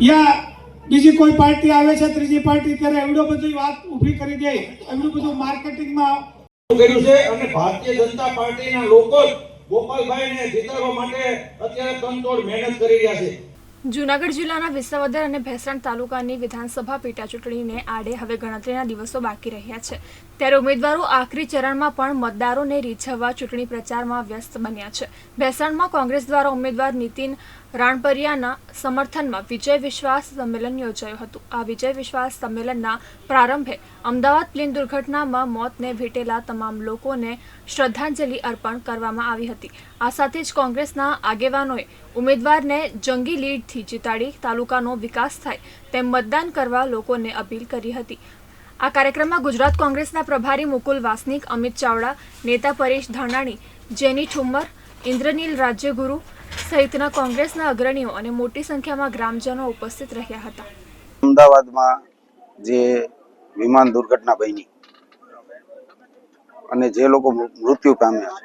યા, બીજી કોઈ પાર્ટી આવે છે, ત્રીજી પાર્ટી, ત્યારે એવડો બધી વાત ઊભી કરી દે. એવડું બધું માર્કેટિંગમાં કર્યું છે અને ભારતીય જનતા પાર્ટીના લોકો ગોપાલભાઈને જીતાડવા માટે અત્યારે તનતોડ મહેનત કરી રહ્યા છે. જૂનાગઢ જિલ્લાના વિસાવદર અને ભેસણ તાલુકાની વિધાનસભા પેટા ચૂંટણીને આડે હવે ગણતરીના દિવસો બાકી રહ્યા છે. ત્યારે ઉમેદવારો આખરી ચરણમાં પણ મતદારોને રીઝવવા ચૂંટણી પ્રચારમાં વ્યસ્ત બન્યા છે. ભેસણમાં કોંગ્રેસ દ્વારા ઉમેદવાર નીતિન રાણપરિયાના સમર્થનમાં વિજય વિશ્વાસ સંમેલન યોજાયું હતું. આ વિજય વિશ્વાસ સંમેલનના પ્રારંભે અમદાવાદ પ્લેન દુર્ઘટનામાં મોતને ભેટેલા તમામ લોકોને શ્રદ્ધાંજલિ અર્પણ કરવામાં આવી હતી. આ સાથે જ કોંગ્રેસના આગેવાનોએ ઉમેદવારને જંગી લીડથી જીતાડી તાલુકાનો વિકાસ થાય તેમ મતદાન કરવા લોકોને અપીલ કરી હતી. આ કાર્યક્રમમાં ગુજરાત કોંગ્રેસના પ્રભારી મુકુલ વાસનિક, અમિત ચાવડા, નેતા પરેશ ધાનાણી, જેની ઠુમ્મર ઇન્દ્રનીલ રાજ્યગુરુ સહિતના કોંગ્રેસના અગ્રણીઓ અને મોટી સંખ્યામાં ગ્રામજનો ઉપસ્થિત રહ્યા હતા. અમદાવાદમાં જે વિમાન દુર્ઘટના બની અને જે લોકો મૃત્યુ પામ્યા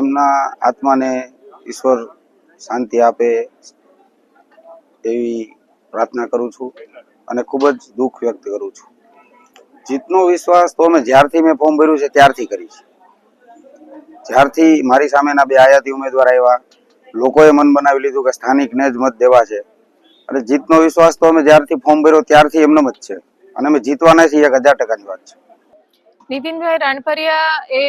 એમના આત્માને ઈશ્વર શાંતિ આપે એવી પ્રાર્થના કરું છું અને ખૂબ જ દુઃખ વ્યક્ત કરું છું. જીતનો વિશ્વાસ તો અમે જ્યારથી મેં ફોર્મ ભર્યું છે ત્યારથી કરી છે જ્યારથી મારી સામેના બે આયાતી ઉમેદવાર આવ્યા લોકોએ મન બનાવી લીધું કે સ્થાનિકને જ મત દેવા છે. અને જીતનો વિશ્વાસ તો અમે જ્યારથી ફોર્મ ભર્યો ત્યારથી એમને જ છે. અને અમે જીતવાના છીએ એક હજાર ટકાની વાત છે. નીતિનભાઈ રાણપરિયા એ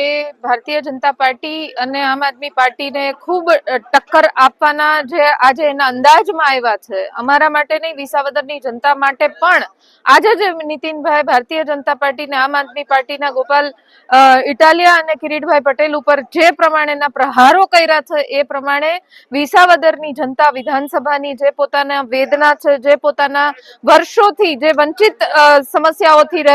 ભારતીય જનતા પાર્ટી અને આમ આદમી પાર્ટીને ખૂબ ટક્કર આપવાના જે આજે એના અંદાજમાં આવ્યા છે, અમારા માટે નહીં, વિસાવદરની જનતા માટે પણ. આજે જે નીતિનભાઈ ભારતીય જનતા પાર્ટી ને આમ આદમી પાર્ટીના ગોપાલ ઇટાલિયા અને કિરીટભાઈ પટેલ ઉપર જે પ્રમાણેના પ્રહારો કર્યા છે, એ પ્રમાણે વિસાવદરની જનતા વિધાનસભાની જે પોતાના વેદના છે, જે પોતાના વર્ષોથી જે વંચિત સમસ્યાઓથી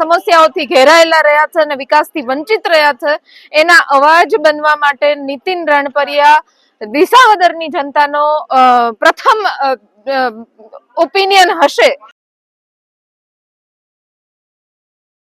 સમસ્યાઓથી ઘેરાયેલા રહ્યા છે અને વિકાસથી વંચિત રહ્યા છે, એના અવાજ બનવા માટે નીતિન રણપરિયા દિશાવદરની જનતાનો પ્રથમ ઓપિનિયન હશે.